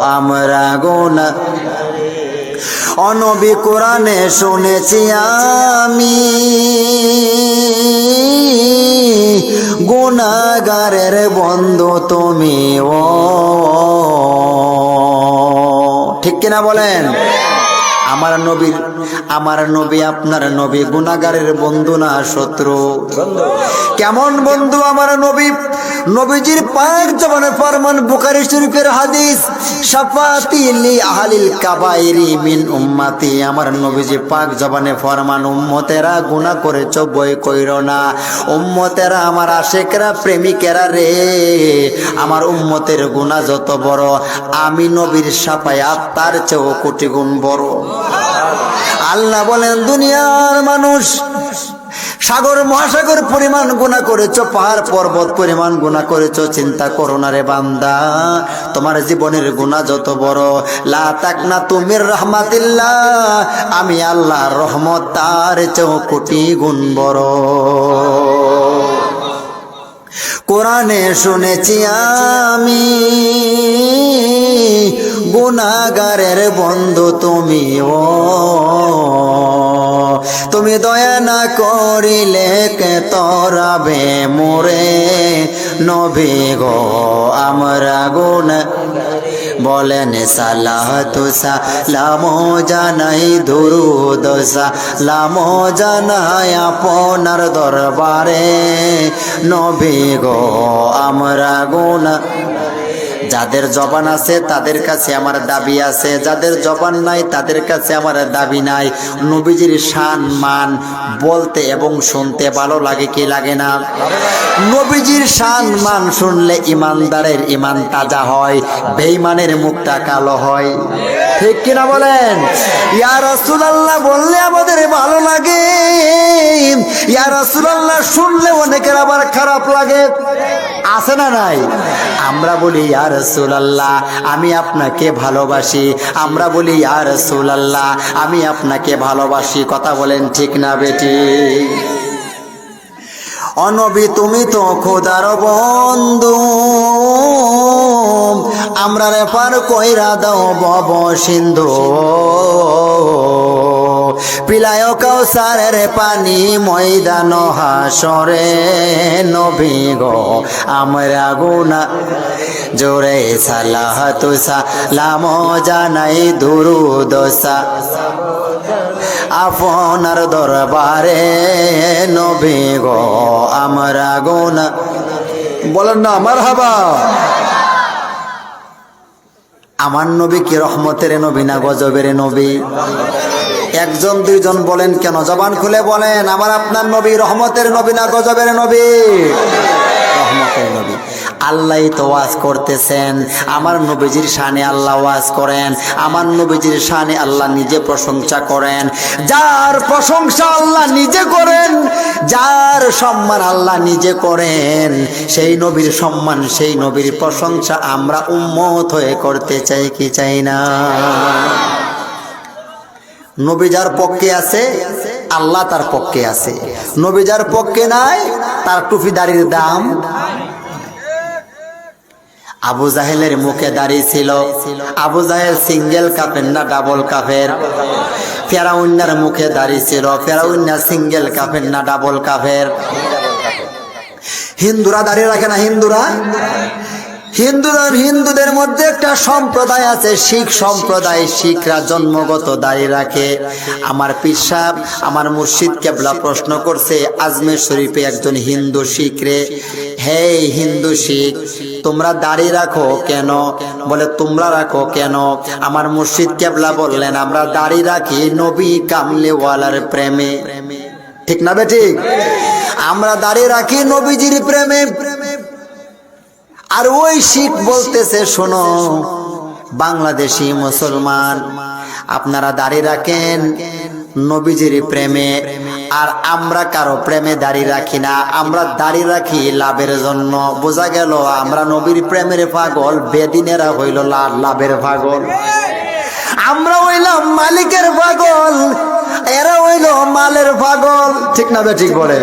আমরা গোনা অনবি কোরআনে শুনেছি আমি। গুণাগারের বন্ধু তুমি ও। ঠিক কিনা বলেন? আমার নবীর আমার নবী আপনার নবী গুনাগারের বন্ধু না শত্রু। কেমন বন্ধু আমার নবী? নবীজির পাক জবানে ফরমান বুখারী শরীফের হাদিস কাবাইরি মিন পাক জবানে ফরমান, উম্মতেরা বই কইরো না। উম্মতেরা আমার আশেকরা প্রেমিকেরা রে। আমার উম্মতের যত বড়, আমি নবীর সাফায়াত তার চেয়েও কোটি গুণ বড়। আল্লাহ বলেন, দুনিয়ার মানুষ সাগর, মহাসাগর পরিমাণ গুণা করেছ, পাহাড়, পর্বত পরিমাণ গুণা করেছ, চিন্তা করো না রে বান্দা। তোমার জীবনের গুণা যত বড়, লা তাকনা তুমির রহমাতিল্লাহ। আমি আল্লাহর রহমত তার চেয়েও কোটি গুণ বড়। কোরআনে শুনেছি আমি গুনাগারের বন্ধু তুমি ও তুমি দয়া না করিলে কে তরাবে মোরে? নবী গো, আমরা গুণ বলেন সালাহ তুসা লামো জানাই দুরুদ লামো জানাই আপনার দরবারে। নবী গো, আমরা গুণ যাদের জবান আছে তাদের কাছে আমার দাবি আছে, যাদের জবান নাই তাদের কাছে আমার দাবি নাই। নবীজির শান, মান বলতে এবং শুনতে ভালো লাগে কি লাগে না? নবীজির শান, মান শুনলে ইমানদারের ইমান তাজা হয়, বেঈমানের মুখটা কালো হয়। ঠিক কিনা বলেন? ইয়া রাসূলুল্লাহ, বললে আমাদের ভালো লাগে। ইয়া রাসূলুল্লাহ, শুনলে অনেকের আবার খারাপ লাগে। আছে না নাই? আমরা বলি, ইয়া রাসূলুল্লাহ, আমি আপনাকে ভালোবাসি। আমরা বলি, ইয়া রাসূলুল্লাহ, আমি আপনাকে ভালোবাসি। কথা বলেন ঠিক না বেটি? অনবী, তুমি তো খোদার বন্ধু। আমরা রে পার কইরা দাও, বব সিন্ধু। পিলায় কৌসারের পানি ময়দান হাসরে, নবী গো, আমরা গুনা জোরে সালাহ তুসা লাম জানাই দুরু দোসা আপনার দরবারে নবী গো, আমরা গুনা বলেন না আমার হাবা আমার নবী কি রহমতের নবী না গজবের নবী? একজন, দুইজন বলেন কেন? জবান খুলে বলেন, আমার আপনার নবী, রহমতের নবী না গজবের নবী? রহমতের নবী। আল্লাহ তো ওয়াজ করতেছেন, আমার নবীজির শানে আল্লাহ ওয়াজ করেন, আমার নবীজির শানে আল্লাহ নিজে প্রশংসা করেন। যার প্রশংসা আল্লাহ নিজে করেন, যার সম্মান আল্লাহ নিজে করেন, সেই নবীর সম্মান, সেই নবীর প্রশংসা আমরা উম্মত হয়ে করতে চাই কি চাই না? নবী যার পক্ষে আছে, আল্লাহ তার পক্ষে আছে। নবী যার পক্ষে নাই, তার টুপি দাড়ির দাম। আবু জাহেলের মুখে দাঁড়িয়ে ছিল। আবু জাহেল সিঙ্গেল কাপের না ডাবল কাপের? ফেরাউন্নার মুখে দাঁড়িয়ে ছিল। ফেরাউন্না সিঙ্গেল কাপের না ডাবল কাপের? হিন্দুরা দাঁড়িয়ে রাখে না হিন্দুরা? হিন্দুদের হিন্দুদের মধ্যে একটা সম্প্রদায় আছে, শিখ সম্প্রদায়। শিখরা জন্মগত দাঁড়িয়ে রাখে। আমার পিসাব আমার মুর্শিদ কেবলা প্রশ্ন করছে আজমের শরীফে একজন হিন্দু শিখ রে। হে হিন্দু শিখ, তোমরা দাঁড়িয়ে রাখো কেন? বলে, তোমরা রাখো কেন? আমার মুর্শিদ কেবলা বললেন, আমরা দাঁড়িয়ে রাখি নবী কামলেওয়ালার প্রেমে। ঠিক না বে ঠিক? আমরা দাঁড়িয়ে রাখি নবীজির প্রেমে। আর ওই শিখ বলতেছে, শোনো, বাংলাদেশি মুসলমান, আপনারা দাঁড়িয়ে রাখেন নবীজির প্রেমে, আর আমরা কারও প্রেমে দাঁড়িয়ে রাখি না, আমরা দাঁড়িয়ে রাখি লাভের জন্য। বোঝা গেল, আমরা নবীর প্রেমের পাগল, বেদিনেরা হইল লাভের পাগল। আমরা হইলাম মালিকের পাগল, এরা হইল মালের পাগল। ঠিক না ঠিক বলে?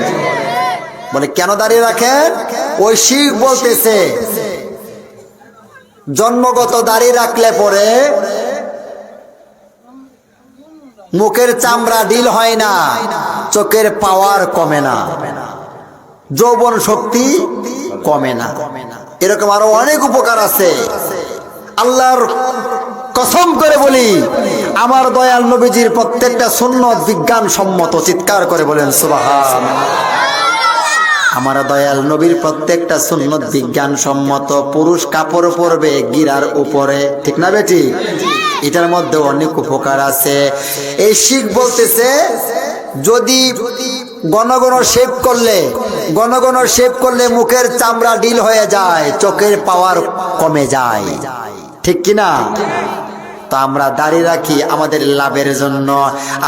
বলে কেন দাঁড়িয়ে রাখেন ওই শিখ বলতেছে, জন্মগত দাঁড়িয়ে রাখলে পরে মুখের চামড়া ডিল হয় না, চোখের পাওয়ার কমে না, যৌবন শক্তি কমে না। এরকম আরও অনেক উপকার আছে। আল্লাহর কসম করে বলি, আমার দয়াল নবীজির প্রত্যেকটা সুন্নত বিজ্ঞান সম্মত চিৎকার করে বলেন সুবাহান আমার দয়াল নবীর প্রত্যেকটা সুন্নত বিজ্ঞান সম্মত পুরুষ কাপড় পরবে গিরার উপরে। ঠিক না বেটি? এটার মধ্যে অনেক উপকার আছে। এই শিখ বলতেছে, যদি ঘন ঘন শেভ করলে ঘন শেভ করলে মুখের চামড়া ডিল হয়ে যায়, চোখের পাওয়ার কমে যায়। ঠিক কিনা? তো আমরা দাঁড়িয়ে রাখি আমাদের লাভের জন্য।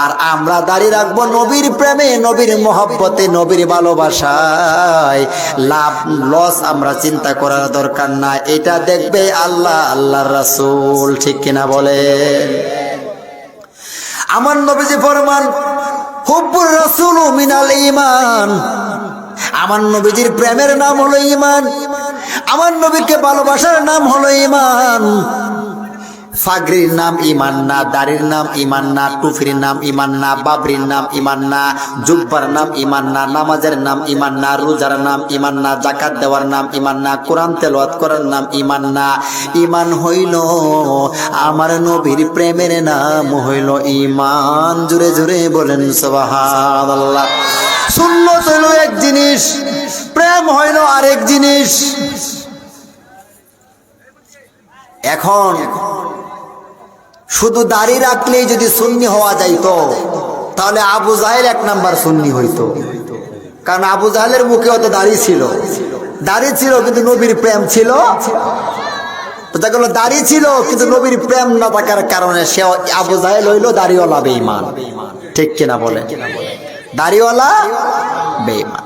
আর আমরা দাঁড়িয়ে রাখব নবীর প্রেমে, নবীর মহব্বতে, নবীর ভালোবাসায়। লাভ লস আমরা চিন্তা করার দরকার না। এটা দেখবে আল্লাহ, আল্লাহর রাসূল। ঠিক কিনা বলেন? আমার নবীজি ফরমান, হুব্বুর রাসূল মিনাল ইমান আমার নবীজির প্রেমের নাম হলো ইমান আমার নবীকে ভালোবাসার নাম হলো ঈমান। ফাগরির নাম ইমান না দাড়ির নাম ইমান না টুফির নাম ইমান না, বাবরির নাম ইমান না, জুব্বার নাম ইমান না, নামাজের নাম ইমান না, রোজার নাম ইমান না জাকাত দেওয়ার নাম ইমান না, কোরআন তেলাওয়াত করার নাম ইমান না। ইমান হইল আমার নবীর প্রেমের নাম হইল ইমান জুড়ে জুড়ে বলেন সুবহানাল্লাহ। সুন্নত হইল এক জিনিস, প্রেম হইল আরেক জিনিস। এখন শুধু দাড়ি রাখলেই যদি সুন্নি হওয়া যাইত, তাহলে আবু জাহেল এক নাম্বার সুন্নি হইতো। কারণ আবু জাহেলের মুখে অত দাড়ি ছিল। দাড়ি ছিল কিন্তু নবীর প্রেম ছিল। দাড়ি ছিল কিন্তু নবীর প্রেম না থাকার কারণে সে আবু জাহেল হইল দাড়িওয়ালা বেঈমান। ঠিক কিনা বলে দাড়িওয়ালা বেঈমান।